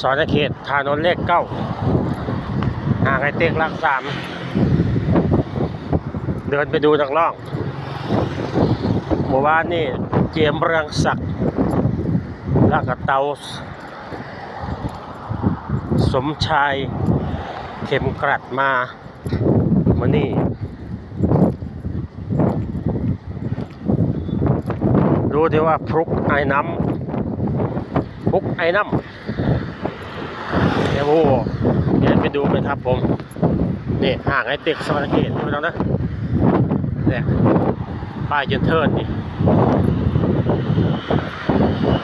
สอนเขตถนนเลขเก้าห่างไอเต็กลักสามเดินไปดูนักล่องหมู่บ้านนี่เจียมเรืองศักดิ์ลากระเตาสมชาย เข็มกรัดมามานี่ดูที่ว่าพรุกไอ้น้ำพรุกไอ้น้ำ เดี๋ยวโอ้เดี๋ยวไปดูไหมครับผมนี่ห่างไอ้ตึกสวรรค์เขตไม่ต้องนะเนี่ยป้ายเจนเทิร์นนี่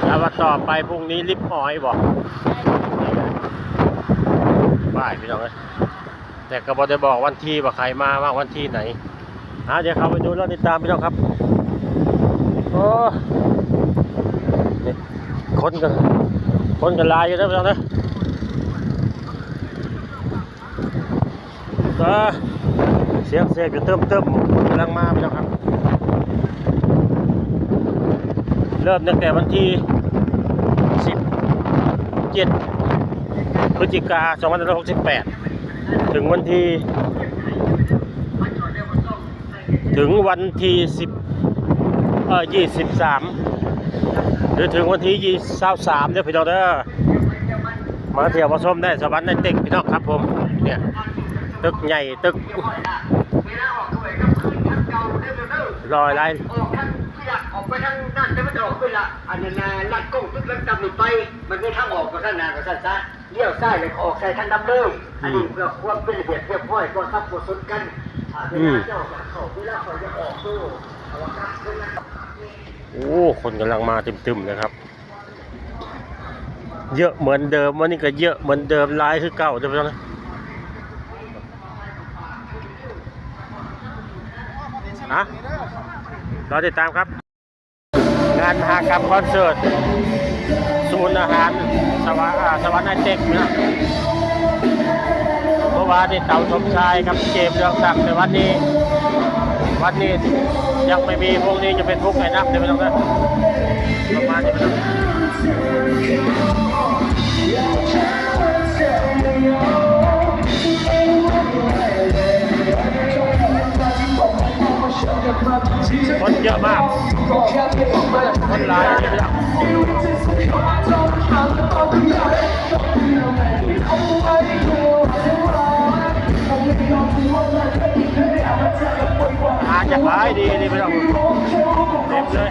แล้วว่าต่อไปพรุ่งนี้ลิฟต์ออยบอกป้ายพี่น้องเลยแต่ก็บอกได้บอกวันที่ว่าใครมาว่าวันที่ไหนอะเดี๋ยวเข้าไปดูแล้วติดตามพี่น้องครับโอ้คนกันคนกันลายอยู่นะพี่น้องนะ ก็เสียงเสียงจะเติมเติมกำลังมาพี่น้องครับ เริ่มตั้งแต่วันที่ 17 พฤศจิกา2568 ถึงวันที่ ถึงวันที่ 10เออยี่สิบสามหรือถึงวันที่ยี่สิบสามเนี่ยพี่น้องเด้อมาเที่ยวมาชมได้สวรรค์ในเตึกพี่น้องครับผมเนี่ย ตึกใหญ่ตึกลอยไรออกทางที่ละออกไปทางด้านแต่มันจะออกไปละอันนั้นลัดกล้องตึกลัดดำนี่ไป มันไมีทางออกก็ท่านนาก็ท่านซะเลี้ยวซ้ายเลยออกใส่ทางดำเลยอันนี้เพื่อความเป็นระเบียบเรียบร้อยก็ทับกดสนกันเวลาเจ้าจะเขาเวลาเขาจะออกตู้เอาว่าครับเวลาโอ้ คนกำลังมาเตึมๆเลยครับ เยอะเหมือนเดิมวันนี้ก็เยอะเหมือนเดิมลายคือเก่าเดี๋ยวพี่น้องนะ ฮะรอติดตามครับ งานมหากรรมคอนเสิร์ต ศูนย์อาหารสวรรค์อ่าสวรรค์ไอเต็กนะเมื่อวานนี่เต่าสมชายกับเจมส์เรืองศักดิ์แต่วันนี้ วันนี้ยังไม่มีพวกนี้จะเป็นพวกไอ้นับเดี๋ยวไม่ต้องนะประมาณนี้ไม่ต้อง คนเยอะมาก คนหลายเยนะอาจจะขายดีนี่ไม่ต้องเต็มเลย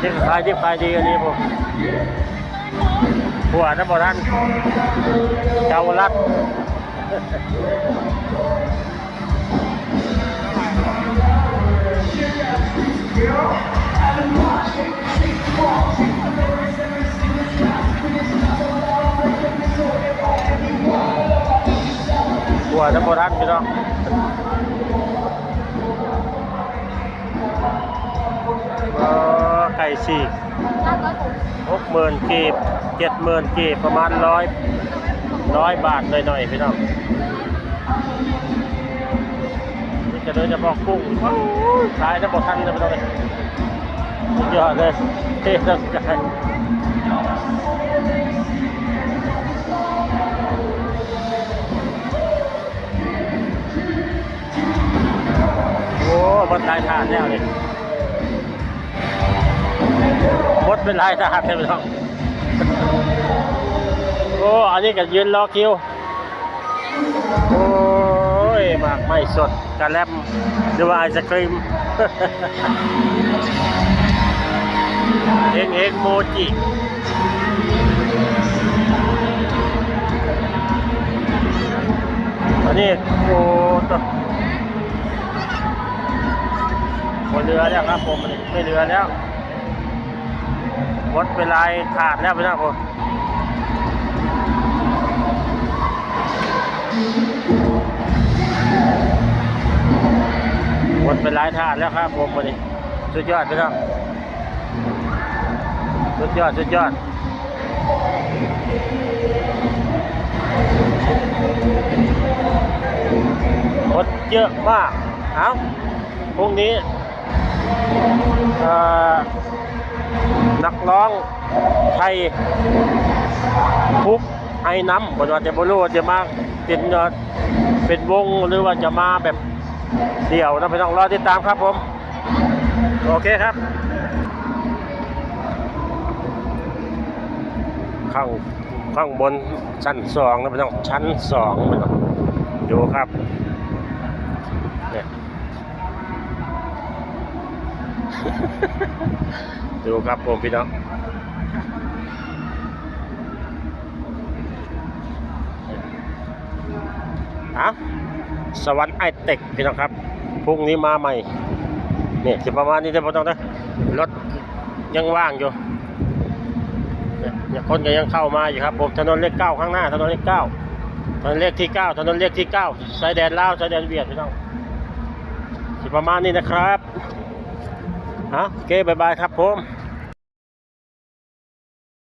ที่ขายที่ขายดีอันนี้ผมหัวน้ำบอรันเจ้าลัดหัวน้ำบอรันพี่น้อง สี่หกหมื่นกีบเจ็ดหมื่นกีบประมาณร้อยร้อยบาทหน่อยๆพี่น้องนี่จะเดินจะบอกกุ้งขายจะบอกทันเลยพี่น้องเลยสุดยอดเลยเท่ทั้งกายโอ้มันลายทานแล้วเลย เป็นลายทหารเลยพี่น้องโอ้อันนี้ก็ยืนรอคิวโอ้ยมากไม่สดกะแลมหรือว่าไอศครีมเองเองโมจิอันนี้โอ้ตัวหมดเรือแล้วครับผมไม่เรือแล้ว หมดเวลาขาดแล้วพี่น้องผมหมดเป็นลายถาดแล้วครับผมวันนี้สุดยอดพี่น้องสุดยอดสุดยอดหมดเยอะมาก เอาพรุ่งนี้เอ่อ นักร้องไทยพุกไอ้น้ำบนว่าจะบรู้ว่าจะมาเป็นเป็นวงหรือว่าจะมาแบบเดี๋ยวนะพี่ต้องรอติดตามครับผม โอเคครับข้างข้างบนชั้นสองนะพี่ต้องชั้นสองพี่ต้องดูครับ ดูครับผมพี่น้องอะสวรรค์ไอเต็กพี่น้องครับพรุ่งนี้มาใหม่เนี่ยสิประมาณนี้จะพอต้องนะรถยังว่างอยู่เนี่ยคนก็ยังเข้ามาอยู่ครับผมถนนเลขเก้าข้างหน้าถนนเลขเก้าถนนเลขที่เก้าถนนเลขที่เก้าสายแดนลาวสายแดนเวียดพี่น้องประมาณนี้นะครับ ฮะโอเคบายบายครับผม